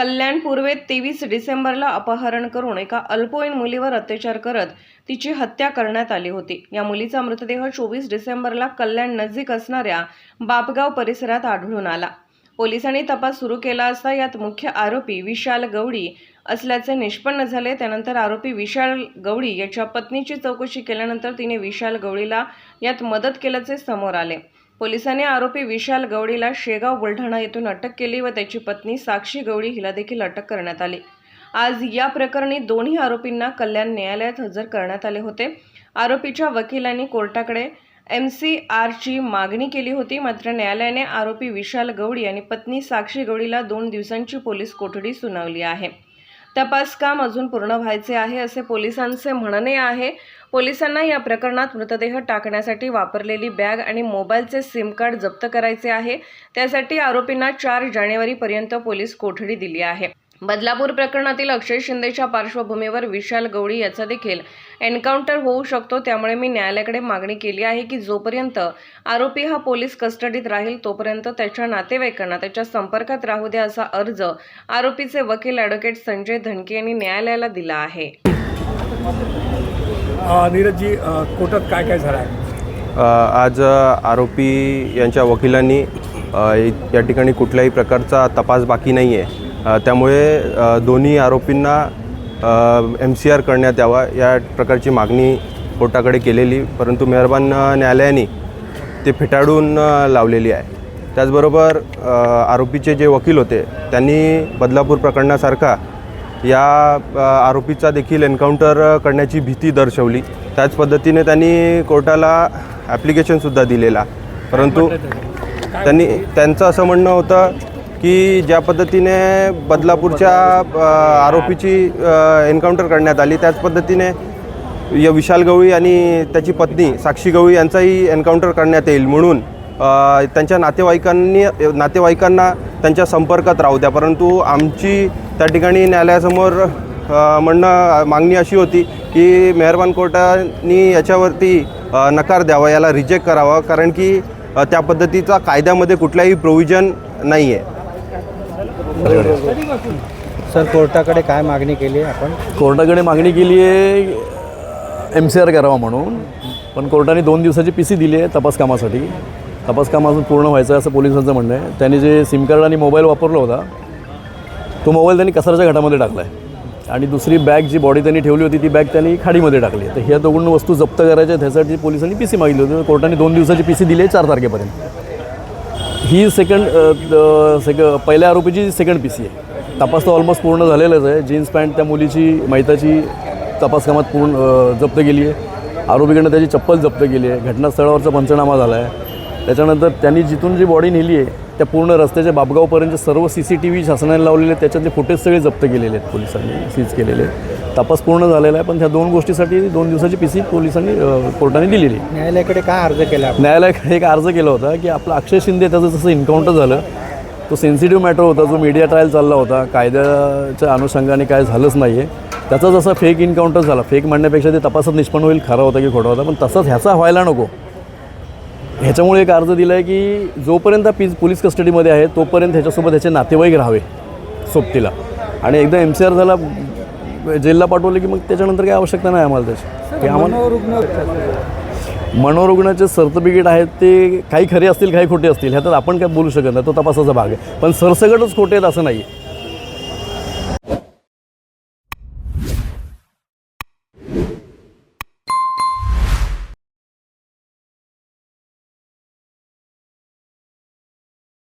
कल्याण पूर्वेत तेवीस डिसेंबरला अपहरण करून एका अल्पवयीन मुलीवर अत्याचार करत तिची हत्या करण्यात आली होती. या मुलीचा मृतदेह चोवीस डिसेंबरला कल्याण नजीक असणाऱ्या बापगाव परिसरात आढळून आला. पोलिसांनी तपास सुरू केला असता यात मुख्य आरोपी विशाल गवडी असल्याचे निष्पन्न झाले. त्यानंतर आरोपी विशाल गवडी याच्या पत्नीची चौकशी केल्यानंतर तिने विशाल गवळीला यात मदत केल्याचे समोर आले. पोलिसांनी आरोपी विशाल गवडीला शेगाव बुलढाणा येथून अटक केली व त्याची पत्नी साक्षी गवडी हिला देखील अटक करण्यात आली. आज या प्रकरणी दोन्ही आरोपींना कल्याण न्यायालयात हजर करण्यात आले होते. आरोपीच्या वकिलांनी कोर्टाकडे एम सी आरची मागणी केली होती. मात्र न्यायालयाने आरोपी विशाल गवडी आणि पत्नी साक्षी गवडीला दोन दिवसांची पोलीस कोठडी सुनावली आहे. तपास काम अजून पूर्ण व्हायचे आहे असे पोलिसांचे म्हणणे आहे. पोलिसांना या प्रकरणात मृतदेह टाकण्यासाठी वापरलेली बॅग आणि मोबाईलचे सिम कार्ड जप्त करायचे आहे. त्यासाठी आरोपींना चार जानेवारीपर्यंत पोलीस कोठडी दिली आहे. बदलापूर प्रकरणातील अक्षय शिंदेच्या पार्श्वभूमीवर विशाल गवळी याचा देखील एन्काउंटर होऊ शकतो. त्यामुळे मी न्यायालयाकडे मागणी केली आहे की जोपर्यंत आरोपी हा पोलीस कस्टडीत राहील तोपर्यंत त्याच्या नातेवाईकांना त्याच्या संपर्कात राहू द्या असा अर्ज आरोपीचे वकील ॲडव्होकेट संजय धनके यांनी न्यायालयाला दिला आहे. नीरजजी कोर्टात काय काय झालं आज आरोपी यांच्या वकिलांनी या ठिकाणी कुठल्याही प्रकारचा तपास बाकी नाही आहे त्यामुळे दोन्ही आरोपींना एम सी आर करण्यात यावा या प्रकारची मागणी कोर्टाकडे केलेली परंतु मेहरबान न्यायालयाने ते फेटाळून लावलेली आहे. त्याचबरोबर आरोपीचे जे वकील होते त्यांनी बदलापूर प्रकरणासारखा या आरोपीचा देखील एन्काउंटर करण्याची भीती दर्शवली. त्याच पद्धतीने त्यांनी कोर्टाला ॲप्लिकेशनसुद्धा दिलेला. परंतु त्यांनी त्यांचं असं म्हणणं होतं की ज्या पद्धतीने बदलापूरच्या आरोपीची एन्काउंटर करण्यात आली त्याच पद्धतीने या विशाल गवळी आणि त्याची पत्नी साक्षी गवळी यांचाही एन्काउंटर करण्यात येईल म्हणून त्यांच्या नातेवाईकांनी नातेवाईकांना त्यांच्या संपर्कात राहू द्या. परंतु आमची त्या ठिकाणी न्यायालयासमोर म्हणणं मागणी अशी होती की मेहरबान कोर्टाने याच्यावरती नकार द्यावा याला रिजेक्ट करावा कारण की त्या पद्धतीचा कायद्यामध्ये कुठलाही प्रोव्हिजन नाही आहे सर कोर्टाकडे काय मागणी केली आहे आपण? कोर्टाकडे मागणी केली आहे एम सी आर करावा म्हणून. पण कोर्टाने दोन दिवसाची पी सी दिली आहे तपास कामासाठी. तपास काम अजून पूर्ण व्हायचं आहे असं पोलिसांचं म्हणणं आहे. त्यांनी जे सिम कार्ड आणि मोबाईल वापरला होता तो मोबाईल त्यांनी कचऱ्याच्या घाटामध्ये टाकला आहे आणि दुसरी बॅग जी बॉडी त्यांनी ठेवली होती ती बॅग त्यांनी खाडीमध्ये टाकली तर ह्या दोन वस्तू जप्त करायच्या त्यासाठी पोलिसांनी पी सी मागितली होती. कोर्टाने दोन दिवसाची पी सी दिली आहे चार तारखेपर्यंत. ही सेकंड सेक पहिल्या आरोपीची सेकंड पी सी आहे. तपास तर ऑलमोस्ट पूर्ण झालेलाच आहे. जीन्स पॅन्ट त्या मुलीची मैताची तपासकामात पूर्ण जप्त केली आहे. आरोपीकडनं त्याची चप्पल जप्त केली आहे. घटनास्थळावरचा पंचनामा झाला आहे त्याच्यानंतर त्यांनी जिथून जी बॉडी नेली आहे त्या पूर्ण रस्त्याच्या बापगावपर्यंत सर्व सी सी टी व्ही शासनाने लावलेले आहेत. त्याच्यातले फुटेज सगळे जप्त केलेले आहेत पोलिसांनी सीज केलेले तपास पूर्ण झालेला आहे पण ह्या दोन गोष्टीसाठी दोन दिवसाची पी सी पोलिसांनी कोर्टाने दिलेली न्यायालयाकडे काय अर्ज केला न्यायालयाकडे एक अर्ज केला होता की आपला अक्षय शिंदे त्याचं जसं इन्काउंटर झालं तो सेन्सिटिव्ह मॅटर होता जो मीडिया ट्रायल चालला होता कायद्याच्या अनुषंगाने काय झालंच नाही आहे त्याचा जसा फेक इन्काउंटर झाला फेक म्हणण्यापेक्षा ते तपासात निष्पन्न होईल खरा होता की खोटा होता पण तसाच ह्याचा व्हायला नको. ह्याच्यामुळे एक अर्ज दिला आहे की जोपर्यंत पीज पोलीस कस्टडीमध्ये आहे तोपर्यंत ह्याच्यासोबत ह्याचे नातेवाईक राहावे सोबतीला. आणि एकदा एम सी आर झाला जेलला पाठवलं की मग त्याच्यानंतर काही आवश्यकता नाही आम्हाला त्याची. की आम्हाला मनोरुग्ण मनोरुग्णाचे सर्टिफिकेट आहेत ते काही खरे असतील काही खोटे असतील ह्याच्यात आपण काय बोलू शकत नाही तो तपासाचा भाग आहे. पण सरसकटच खोटे आहेत असं नाही